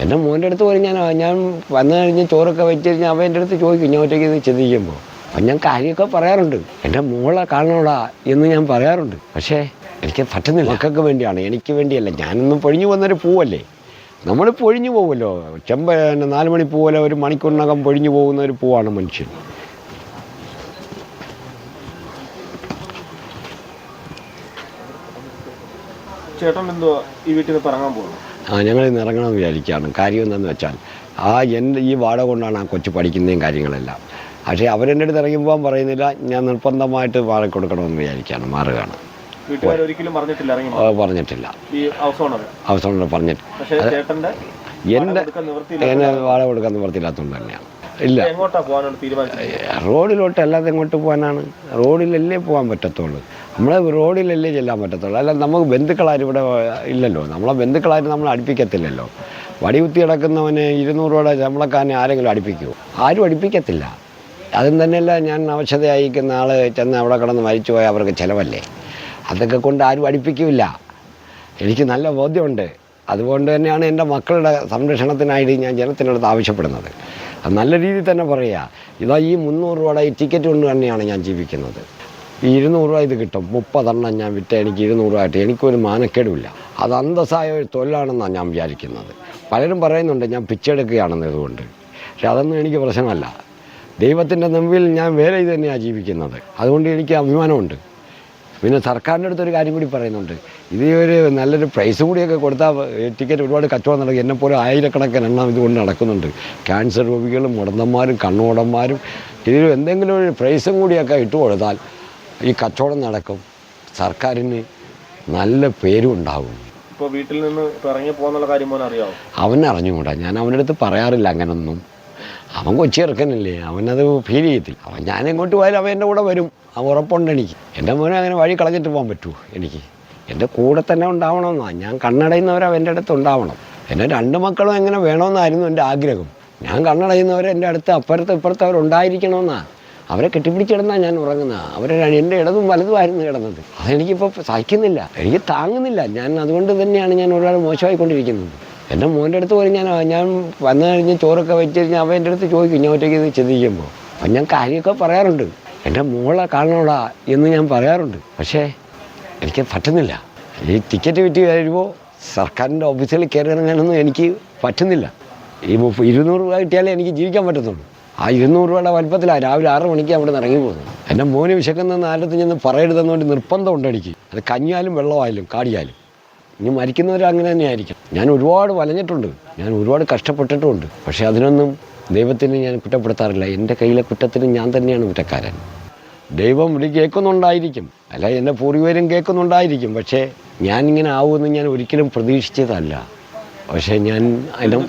എന്റെ മോന്റെ അടുത്ത് പോലും ഞാൻ ഞാൻ വന്നു കഴിഞ്ഞ് ചോറൊക്കെ വെച്ച് കഴിഞ്ഞാൽ അവൻ എന്റെ അടുത്ത് ചോദിക്കും ഞാൻ ഒറ്റയ്ക്ക് ചിന്തിക്കുമ്പോൾ അപ്പം ഞാൻ കാര്യമൊക്കെ പറയാറുണ്ട്. എന്റെ മോളെ കാണണോടാ എന്ന് ഞാൻ പറയാറുണ്ട്. പക്ഷേ എനിക്ക് പറ്റുന്നില്ല. മക്കൾക്ക് വേണ്ടിയാണ്. എനിക്ക് വേണ്ടിയല്ല. ഞാനൊന്നും പൊഴിഞ്ഞു വന്നൊരു പൂവല്ലേ? നമ്മൾ പൊഴിഞ്ഞു പോകുമല്ലോ. ചെമ്പ നാല് മണി പോലെ ഒരു മണിക്കൂറിനകം പൊഴിഞ്ഞു പോകുന്ന ഒരു പൂവാണ് മനുഷ്യൻ. ചേട്ടൻ എന്തോ ഈ വീട്ടിൽ നിന്ന് പറങ്ങാൻ പോകുന്നു ആ ഞങ്ങൾ ഇന്ന് ഇറങ്ങണമെന്ന് വിചാരിക്കുകയാണ്. കാര്യം എന്താണെന്ന് വെച്ചാൽ ആ എന്റെ ഈ വാട കൊണ്ടാണ് ആ കൊച്ചു പഠിക്കുന്നതും കാര്യങ്ങളെല്ലാം. പക്ഷേ അവരെന്റെ അടുത്ത് ഇറങ്ങിപ്പോകാൻ പറയുന്നില്ല. ഞാൻ നിർബന്ധമായിട്ട് വാടക കൊടുക്കണമെന്ന് വിചാരിക്കുകയാണ് മാറുകയാണ്. പറഞ്ഞിട്ടില്ല ഹൗസ് ഓണർ പറഞ്ഞിട്ട്. എന്റെ എന്നെ വാട കൊടുക്കാൻ നിവർത്തിയില്ലാത്തതുകൊണ്ട് തന്നെയാണ്. ഇല്ല. റോഡിലോട്ട് അല്ലാതെ എങ്ങോട്ട് പോകാനാണ്? റോഡിലല്ലേ പോകാൻ പറ്റത്തുള്ളൂ. നമ്മളെ റോഡിലല്ലേ ചെല്ലാൻ പറ്റത്തുള്ളൂ. അല്ല നമുക്ക് ബന്ധുക്കളാരും ഇവിടെ ഇല്ലല്ലോ. നമ്മളെ ബന്ധുക്കളാരും നമ്മൾ അടുപ്പിക്കത്തില്ലല്ലോ. വടികുത്തി കിടക്കുന്നവന് ഇരുന്നൂറ് രൂപയുടെ ശമ്പളക്കാരനെ ആരെങ്കിലും അടുപ്പിക്കുമോ ആരും അടുപ്പിക്കത്തില്ല. അതും തന്നെയല്ല ഞാൻ അവശത അയക്കുന്ന ആൾ ചെന്ന് അവിടെ കിടന്ന് മരിച്ചു പോയാൽ അവർക്ക് ചിലവല്ലേ? അതൊക്കെ കൊണ്ട് ആരും അടുപ്പിക്കില്ല. എനിക്ക് നല്ല ബോധ്യമുണ്ട്. അതുകൊണ്ട് തന്നെയാണ് എന്റെ മക്കളുടെ സംരക്ഷണത്തിനായിട്ട് ഞാൻ ജനത്തിനടുത്ത് ആവശ്യപ്പെടുന്നത്. നല്ല രീതിയിൽ തന്നെ പറയുക. ഇതാ ഈ മുന്നൂറ് രൂപയുടെ ഈ ടിക്കറ്റ് കൊണ്ട് തന്നെയാണ് ഞാൻ ജീവിക്കുന്നത്. ഇരുന്നൂറ് രൂപ ഇത് കിട്ടും. മുപ്പതെണ്ണം ഞാൻ വിറ്റ എനിക്ക് ഇരുന്നൂറ് രൂപ ആയിട്ട് എനിക്കൊരു മാനക്കേടുമില്ല. അത് അന്തസ്സായ ഒരു തൊഴിലാണെന്നാണ് ഞാൻ വിചാരിക്കുന്നത്. പലരും പറയുന്നുണ്ട് ഞാൻ പിച്ചെടുക്കുകയാണെന്ന് ഇതുകൊണ്ട്. പക്ഷെ അതൊന്നും എനിക്ക് പ്രശ്നമല്ല. ദൈവത്തിന്റെ മുമ്പിൽ ഞാൻ വേറെ ഇത് തന്നെയാണ് ജീവിക്കുന്നത്. അതുകൊണ്ട് എനിക്ക് അഭിമാനമുണ്ട്. പിന്നെ സർക്കാരിന്റെ അടുത്തൊരു കാര്യം കൂടി പറയുന്നുണ്ട്. ഇത് ഒരു നല്ലൊരു പ്രൈസ് കൂടിയൊക്കെ കൊടുത്താൽ ടിക്കറ്റ് ഒരുപാട് കച്ചവടം നടക്കും. എന്നെപ്പോലെ ആയിരക്കണക്കിന് എണ്ണം ഇതുകൊണ്ട് നടക്കുന്നുണ്ട്. ക്യാൻസർ രോഗികളും മുടന്തന്മാരും കണ്ണോടന്മാരും ഇതിൽ എന്തെങ്കിലും ഒരു പ്രൈസും കൂടിയൊക്കെ ഇട്ട് കൊടുത്താൽ ഈ കച്ചവടം നടക്കും. സർക്കാരിന് നല്ല പേരും ഉണ്ടാവും. ഇപ്പോൾ വീട്ടിൽ നിന്ന് ഇറങ്ങി പോകുന്നുള്ള കാര്യം മോനെ അറിയാവോ അവനറിഞ്ഞുകൂടാ ഞാൻ അവന്റെ അടുത്ത് പറയാറില്ല അങ്ങനൊന്നും. അവൻ കൊച്ചി ഇറക്കനല്ലേ. അവനത് ഫീൽ ചെയ്യത്തില്ല. അവൻ ഞാൻ എങ്ങോട്ട് പോയാലും അവൻ എന്റെ കൂടെ വരും. അവൻ ഉറപ്പുണ്ട് എനിക്ക്. എന്റെ മോനെ അങ്ങനെ വഴി കളഞ്ഞിട്ട് പോകാൻ പറ്റുമോ? എനിക്ക്. എന്റെ കൂടെ തന്നെ ഉണ്ടാവണമെന്നാണ് ഞാൻ കണ്ണടയുന്നവർ എന്റെ അടുത്ത് ഉണ്ടാവണം. എന്റെ രണ്ട് മക്കളും എങ്ങനെ വേണമെന്നായിരുന്നു എന്റെ ആഗ്രഹം. ഞാൻ കണ്ണടയുന്നവർ എന്റെ അടുത്ത് അപ്പുറത്ത് ഇപ്പുറത്ത് അവരുണ്ടായിരിക്കണമെന്നാണ് അവരെ കെട്ടിപ്പിടിച്ചിടന്നാണ് ഞാൻ ഉറങ്ങുന്നത്. അവരെ എന്റെ ഇടതും വലതുമായിരുന്നു കിടന്നത്. അതെനിക്കിപ്പോൾ സഹിക്കുന്നില്ല. എനിക്ക് താങ്ങുന്നില്ല. ഞാൻ അതുകൊണ്ട് തന്നെയാണ് ഞാൻ ഒരാൾ മോശമായിക്കൊണ്ടിരിക്കുന്നത്. എന്റെ മോന്റെ അടുത്ത് പോലും ഞാൻ ഞാൻ വന്നു കഴിഞ്ഞ് ചോറൊക്കെ വെച്ച് കഴിഞ്ഞാൽ അവൻ എന്റെ അടുത്ത് ചോദിക്കും ഞാൻ ഒറ്റയ്ക്ക് ചിന്തിക്കുമ്പോൾ അപ്പം ഞാൻ കാര്യമൊക്കെ പറയാറുണ്ട്. എന്റെ മോളെ കാണണോടാ എന്ന് ഞാൻ പറയാറുണ്ട്. പക്ഷേ എനിക്ക് പറ്റുന്നില്ല. ഈ ടിക്കറ്റ് വിറ്റ് കഴിയുമ്പോൾ സർക്കാരിന്റെ ഓഫീസിൽ കയറി ഇറങ്ങാനൊന്നും എനിക്ക് പറ്റുന്നില്ല. ഈ ഇരുന്നൂറ് രൂപ കിട്ടിയാലേ എനിക്ക് ജീവിക്കാൻ പറ്റത്തുള്ളൂ. ആ ഇരുന്നൂറ് രൂപയുടെ വലിപ്പത്തിലാണ് രാവിലെ ആറ് മണിക്ക് അവിടെ നിന്ന് ഇറങ്ങി പോകുന്നത്. എന്റെ മോന് വിശക്കുന്ന നേരത്ത് പറയരുതെന്ന് വേണ്ടി നിർബന്ധം എനിക്ക്. അത് കഞ്ഞാലും വെള്ളമായാലും കാടിയാലും ഇനി മരിക്കുന്നവർ അങ്ങനെ തന്നെയായിരിക്കും. ഞാൻ ഒരുപാട് വലഞ്ഞിട്ടുണ്ട്. ഞാൻ ഒരുപാട് കഷ്ടപ്പെട്ടിട്ടുമുണ്ട് പക്ഷേ അതിനൊന്നും ദൈവത്തിന് ഞാൻ കുറ്റപ്പെടുത്താറില്ല. എന്റെ കയ്യിലെ കുറ്റത്തിന് ഞാൻ തന്നെയാണ് കുറ്റക്കാരൻ. ദൈവം ഇത് കേൾക്കുന്നുണ്ടായിരിക്കും. അല്ല എന്റെ പൂർവികരും കേൾക്കുന്നുണ്ടായിരിക്കും. പക്ഷേ ഞാൻ ഇങ്ങനെ ആവുമെന്ന് ഞാൻ ഒരിക്കലും പ്രതീക്ഷിച്ചതല്ല. പക്ഷേ ഞാൻ അതിനും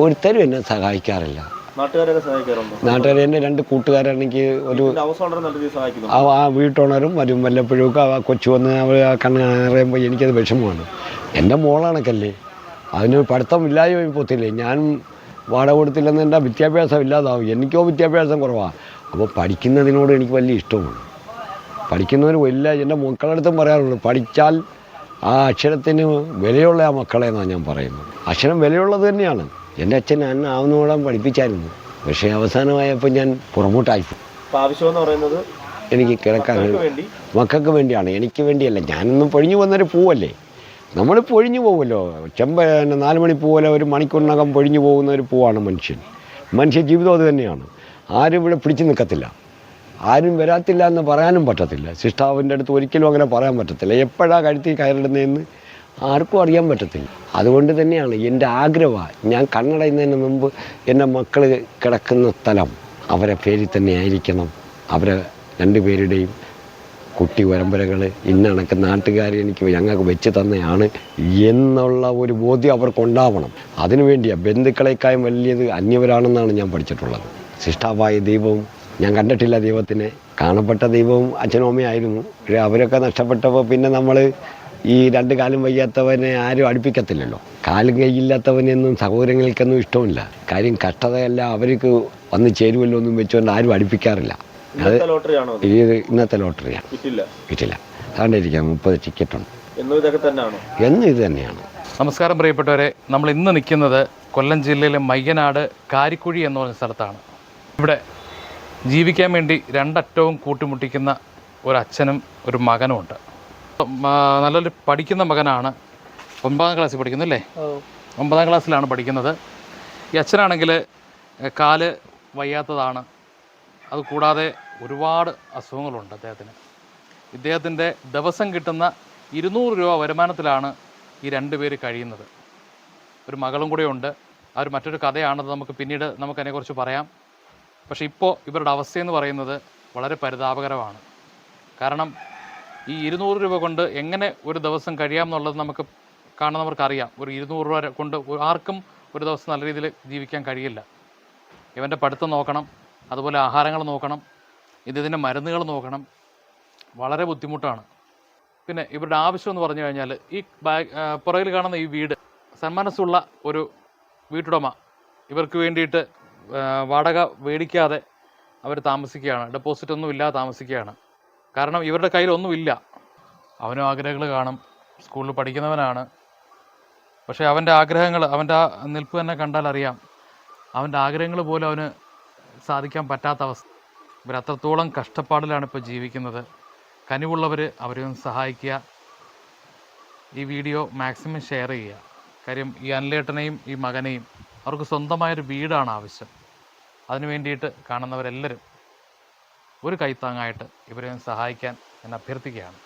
ഒരുത്തരും എന്നെ സഹായിക്കാറില്ല. നാട്ടുകാർ എന്റെ രണ്ട് കൂട്ടുകാരാണെങ്കിൽ ഒരു ആ വീട്ടോണറും വീട്ടുണരും വരും വല്ലപ്പോഴും ഒക്കെ ആ കൊച്ചു വന്ന് അവർ ആ കണ്ണ് അറിയുമ്പോൾ എനിക്കത് വിഷമമാണ്. എന്റെ മോളാണക്കല്ലേ അതിന് പഠിത്തം ഇല്ലാതെ പോത്തില്ലേ ഞാൻ വാടക കൊടുത്തില്ലെന്ന് എന്റെ വിദ്യാഭ്യാസം ഇല്ലാതാവും. എനിക്കോ വിദ്യാഭ്യാസം കുറവാണ് അപ്പോൾ പഠിക്കുന്നതിനോട് എനിക്ക് വലിയ ഇഷ്ടമാണ്. പഠിക്കുന്നവർ വലിയ എന്റെ മക്കളടുത്തും പറയാറുണ്ട് പഠിച്ചാൽ ആ അക്ഷരത്തിന് വിലയുള്ള ആ മക്കളെ എന്നാണ് ഞാൻ പറയുന്നത്. അക്ഷരം വിലയുള്ളത് തന്നെയാണ്. എന്റെ അച്ഛൻ അന്നാവുന്നോളം ആവുന്നോളം പഠിപ്പിച്ചായിരുന്നു. പക്ഷേ അവസാനമായപ്പോൾ ഞാൻ പുറമോട്ടായി. ആവശ്യമെന്ന് പറയുന്നത് എനിക്ക് കിടക്കാൻ മക്കൾക്ക് വേണ്ടി? മക്കൾക്ക് വേണ്ടിയാണ്. എനിക്ക് വേണ്ടിയല്ല. ഞാനൊന്നും പൊഴിഞ്ഞു വന്നൊരു പൂവല്ലേ? നമ്മൾ പൊഴിഞ്ഞു പോകുമല്ലോ ചെമ്പ നാല് മണി പൂവല്ല ഒരു മണിക്കൂറിനകം പൊഴിഞ്ഞു പോകുന്ന ഒരു പൂവാണ് മനുഷ്യൻ. മനുഷ്യ ജീവിതം അത് തന്നെയാണ്. ആരും ഇവിടെ പിടിച്ചു നിൽക്കത്തില്ല. ആരും വരാത്തില്ല എന്ന് പറയാനും പറ്റത്തില്ല. സിഷ്ടാവിന്റെ അടുത്ത് ഒരിക്കലും അങ്ങനെ പറയാൻ പറ്റത്തില്ല. എപ്പോഴാണ് കഴുത്തി കയറിടുന്നതെന്ന് ആർക്കും അറിയാൻ പറ്റത്തില്ല. അതുകൊണ്ട് തന്നെയാണ് എന്റെ ആഗ്രഹമാണ് ഞാൻ കണ്ണടയുന്നതിന് മുമ്പ് എന്റെ മക്കൾ കിടക്കുന്ന സ്ഥലം അവരെ പേരിൽ തന്നെ ആയിരിക്കണം. അവരെ രണ്ടുപേരുടെയും കുട്ടി പരമ്പരകൾ ഇന്നണക്ക് നാട്ടുകാർ എനിക്ക് ഞങ്ങൾക്ക് വെച്ച് തന്നെയാണ് എന്നുള്ള ഒരു ബോധ്യം അവർക്കുണ്ടാവണം. അതിനുവേണ്ടിയാണ് ബന്ധുക്കളെക്കാളും വലിയത് അന്യവരാണെന്നാണ് ഞാൻ പഠിച്ചിട്ടുള്ളത്. സിഷ്ടാവായ ദൈവവും ഞാൻ കണ്ടിട്ടില്ല ദൈവത്തിനെ. കാണപ്പെട്ട ദൈവവും അച്ഛനും അമ്മയായിരുന്നു അവരൊക്കെ നഷ്ടപ്പെട്ടപ്പോൾ പിന്നെ നമ്മൾ ഈ രണ്ട് കാലും വയ്യാത്തവനെ ആരും അടുപ്പിക്കത്തില്ലല്ലോ. കാലും കൈയില്ലാത്തവനെന്നും സഹോദരങ്ങൾക്കൊന്നും ഇഷ്ടമില്ല കാര്യം കഷ്ടതയല്ല അവർക്ക് വന്ന് ചേരുമല്ലോ ഒന്നും വെച്ചുകൊണ്ട് ആരും അടുപ്പിക്കാറില്ല. അത്? ഇത് ഇന്നത്തെ ലോട്ടറിയാണ്. കിട്ടില്ല. കിട്ടില്ല. അതുകൊണ്ടിരിക്കാം മുപ്പത് ടിക്കറ്റ് ഉണ്ട് എന്നും ഇത് തന്നെയാണ്. നമസ്കാരം പ്രിയപ്പെട്ടവരെ നമ്മൾ ഇന്ന് നിൽക്കുന്നത് കൊല്ലം ജില്ലയിലെ മയ്യനാട് കാരിക്കുഴി എന്ന് പറഞ്ഞ സ്ഥലത്താണ്. ഇവിടെ ജീവിക്കാൻ വേണ്ടി രണ്ടറ്റവും കൂട്ടിമുട്ടിക്കുന്ന ഒരു അച്ഛനും ഒരു മകനും ഉണ്ട് മ- നല്ലൊരു പഠിക്കുന്ന മകനാണ്. ഒമ്പതാം ക്ലാസ്സിൽ പഠിക്കുന്നല്ലേ? ഒമ്പതാം ക്ലാസ്സിലാണ് പഠിക്കുന്നത്. ഈ അച്ഛനാണെങ്കിൽ കാൽ വയ്യാത്തതാണ്. അതുകൂടാതെ ഒരുപാട് അസുഖങ്ങളുണ്ട് അദ്ദേഹത്തിന്. ഇദ്ദേഹത്തിന്റെ ദിവസം കിട്ടുന്ന ഇരുന്നൂറ് രൂപ വരുമാനത്തിലാണ് ഈ രണ്ട് പേര് കഴിയുന്നത്. ഒരു മകളും കൂടെ ഉണ്ട്. ആ ഒരു മറ്റൊരു കഥയാണത് നമുക്ക് പിന്നീട് നമുക്ക് അതിനെക്കുറിച്ച് പറയാം. പക്ഷേ ഇപ്പോൾ ഇവരുടെ അവസ്ഥയെന്ന് പറയുന്നത് വളരെ പരിതാപകരമാണ്. കാരണം ഈ ഇരുന്നൂറ് രൂപ കൊണ്ട് എങ്ങനെ ഒരു ദിവസം കഴിയാം എന്നുള്ളത് നമുക്ക് കാണുന്നവർക്ക് അറിയാം ഒരു ഇരുന്നൂറ് രൂപ കൊണ്ട് ആർക്കും ഒരു ദിവസം നല്ല രീതിയിൽ ജീവിക്കാൻ കഴിയില്ല. ഇവന്റെ പഠിത്തം നോക്കണം അതുപോലെ ആഹാരങ്ങൾ നോക്കണം ഇതിന്റെ മരുന്നുകൾ നോക്കണം. വളരെ ബുദ്ധിമുട്ടാണ്. പിന്നെ ഇവരുടെ ആവശ്യം എന്ന് പറഞ്ഞു കഴിഞ്ഞാൽ ഈ ബാഗ് പുറകിൽ കാണുന്ന ഈ വീട് സന്മനസ്സുള്ള ഒരു വീട്ടുടമ ഇവർക്ക് വേണ്ടിയിട്ട് വാടക മേടിക്കാതെ അവർ താമസിക്കുകയാണ്. ഡെപ്പോസിറ്റ് ഒന്നും ഇല്ലാതെ താമസിക്കുകയാണ്. കാരണം ഇവരുടെ കയ്യിലൊന്നുമില്ല. അവനും ആഗ്രഹങ്ങൾ കാണും. സ്കൂളിൽ പഠിക്കുന്നവനാണ്. പക്ഷേ അവന്റെ ആഗ്രഹങ്ങൾ അവന്റെ ആ നിൽപ്പ് തന്നെ കണ്ടാൽ അറിയാം. അവന്റെ ആഗ്രഹങ്ങൾ പോലും അവന് സാധിക്കാൻ പറ്റാത്ത അവസ്ഥ. ഇവർ അത്രത്തോളം കഷ്ടപ്പാടിലാണ് ഇപ്പോൾ ജീവിക്കുന്നത്. കനിവുള്ളവർ അവരെ ഒന്ന് സഹായിക്കുക. ഈ വീഡിയോ മാക്സിമം ഷെയർ ചെയ്യുക. കാര്യം ഈ അനിലേട്ടനെയും ഈ മകനെയും അവർക്ക് സ്വന്തമായൊരു വീടാണ് ആവശ്യം. അതിനു വേണ്ടിയിട്ട് കാണുന്നവരെല്ലാവരും ഒരു കൈത്താങ്ങായിട്ട് ഇവരെ സഹായിക്കാൻ ഞാൻ അഭ്യർത്ഥിക്കുകയാണ്.